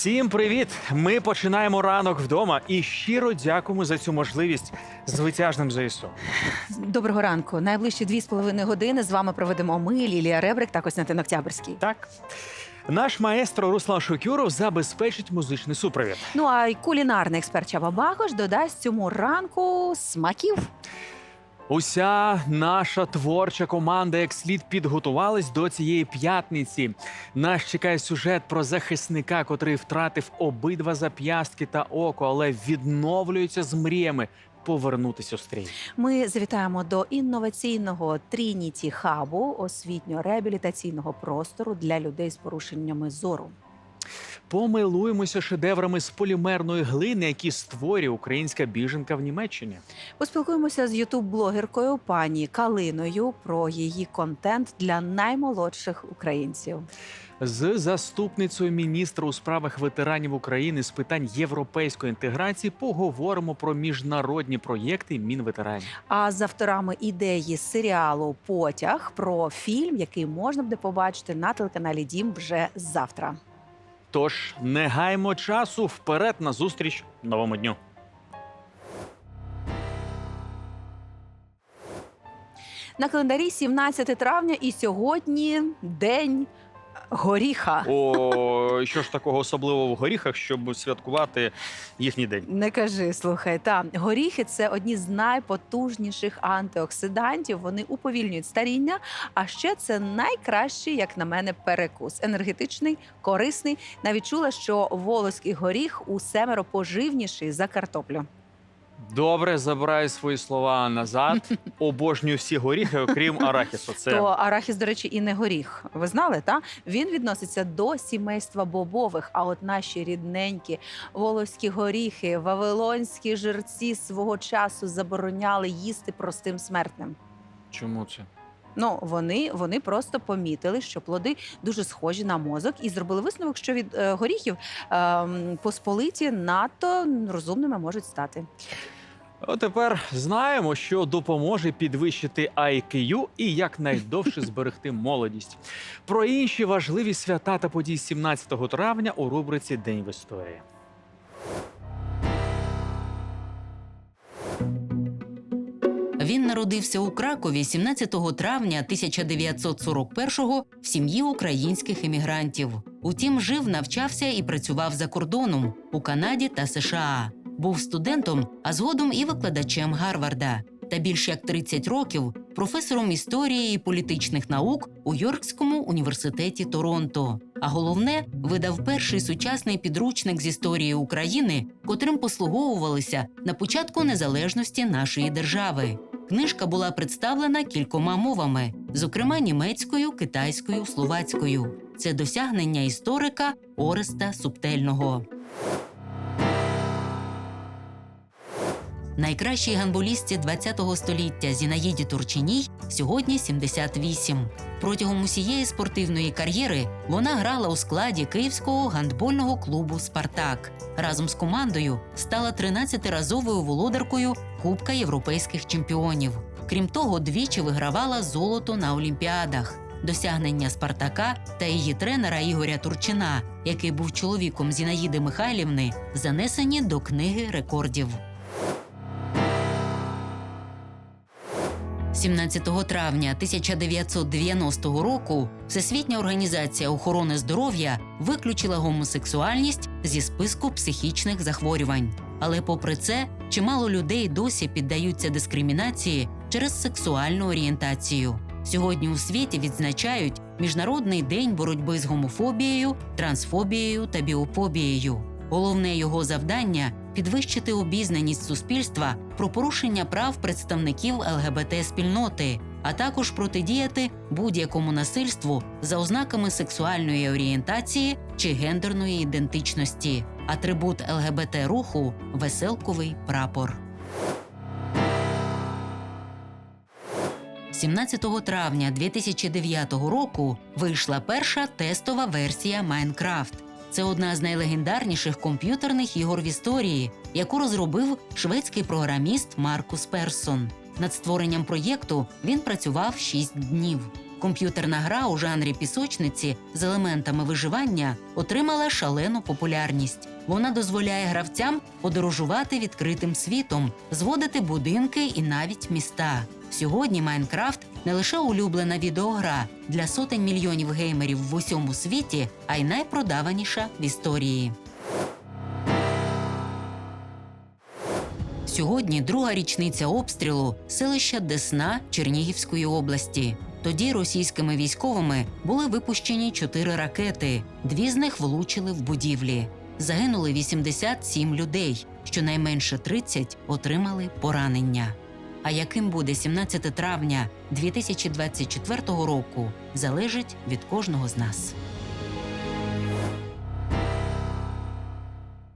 Всім привіт! Ми починаємо ранок вдома і щиро дякуємо за цю можливість з витяжним ЗСУ. Доброго ранку. Найближчі дві з половиною години з вами проведемо ми, Лілія Ребрик та Костянтин Октябрьський. Так. Наш маестро Руслан Шокюров забезпечить музичний супровід. Ну а й кулінарний експерт Чаба Багош додасть цьому ранку смаків. Уся наша творча команда як слід підготувалась до цієї п'ятниці. Нас чекає сюжет про захисника, котрий втратив обидва зап'ястки та око, але відновлюється з мріями повернутися стрій. Ми завітаємо до інноваційного Трініті хабу освітньо-реабілітаційного простору для людей з порушеннями зору. Помилуємося шедеврами з полімерної глини, які створює українська біженка в Німеччині. Поспілкуємося з ютуб-блогеркою пані Калиною про її контент для наймолодших українців. з заступницею міністра у справах ветеранів України з питань європейської інтеграції поговоримо про міжнародні проєкти Мінветеранів. А з авторами ідеї серіалу Потяг про фільм, який можна буде побачити на телеканалі Дім вже завтра. Тож не гаймо часу вперед на зустріч новому дню. На календарі 17 травня, і сьогодні день горіха. О, що ж такого особливого в горіхах, щоб святкувати їхній день? Не кажи, слухай, та горіхи це одні з найпотужніших антиоксидантів. Вони уповільнюють старіння. А ще це найкращий, як на мене, перекус. Енергетичний, корисний. Навіть чула, що волоський горіх у семеро поживніший за картоплю. Добре, забираю свої слова назад. Обожнюю всі горіхи, окрім арахісу. Це То арахіс, до речі, і не горіх. Ви знали, та він відноситься до сімейства бобових. А от наші рідненькі волоські горіхи, вавилонські жерці свого часу забороняли їсти простим смертним. чому це? Ну вони, вони просто помітили, що плоди дуже схожі на мозок, і зробили висновок, що від е, горіхів ем, посполиті надто розумними можуть стати. От тепер знаємо, що допоможе підвищити IQ і якнайдовше зберегти молодість. Про інші важливі свята та події 17 травня у рубриці День в історії. Він народився у Кракові 17 травня 1941-го в сім'ї українських емігрантів. Утім, жив, навчався і працював за кордоном у Канаді та США. Був студентом, а згодом і викладачем Гарварда. Та більш як 30 років професором історії і політичних наук у Йоркському університеті Торонто. А головне, видав перший сучасний підручник з історії України, котрим послуговувалися на початку незалежності нашої держави. Книжка була представлена кількома мовами, зокрема німецькою, китайською, словацькою. Це досягнення історика Ореста Субтельного. Найкращій гандболістці ХХ століття Зінаїді Турчиній сьогодні 78. Протягом усієї спортивної кар'єри вона грала у складі київського гандбольного клубу Спартак. Разом з командою стала 13-разовою володаркою Кубка європейських чемпіонів. Крім того, двічі вигравала золото на Олімпіадах. Досягнення Спартака та її тренера Ігоря Турчина, який був чоловіком Зінаїди Михайлівни, занесені до книги рекордів. 17 травня 1990 року Всесвітня організація охорони здоров'я виключила гомосексуальність зі списку психічних захворювань. Але, попри це, чимало людей досі піддаються дискримінації через сексуальну орієнтацію. Сьогодні у світі відзначають Міжнародний день боротьби з гомофобією, трансфобією та біофобією. Головне його завдання підвищити обізнаність суспільства про порушення прав представників ЛГБТ спільноти, а також протидіяти будь-якому насильству за ознаками сексуальної орієнтації чи гендерної ідентичності. Атрибут ЛГБТ руху веселковий прапор. 17 травня 2009 року вийшла перша тестова версія Майнкрафт. Це одна з найлегендарніших комп'ютерних ігор в історії, яку розробив шведський програміст Маркус Персон. Над створенням проєкту він працював 6 днів. Комп'ютерна гра у жанрі пісочниці з елементами виживання отримала шалену популярність. Вона дозволяє гравцям подорожувати відкритим світом, зводити будинки і навіть міста. Сьогодні Майнкрафт не лише улюблена відеогра для сотень мільйонів геймерів в усьому світі, а й найпродаваніша в історії. Сьогодні друга річниця обстрілу селища Десна Чернігівської області. Тоді російськими військовими були випущені чотири ракети. Дві з них влучили в будівлі. Загинули 87 людей, щонайменше 30 отримали поранення. А яким буде 17 травня 2024 року, залежить від кожного з нас.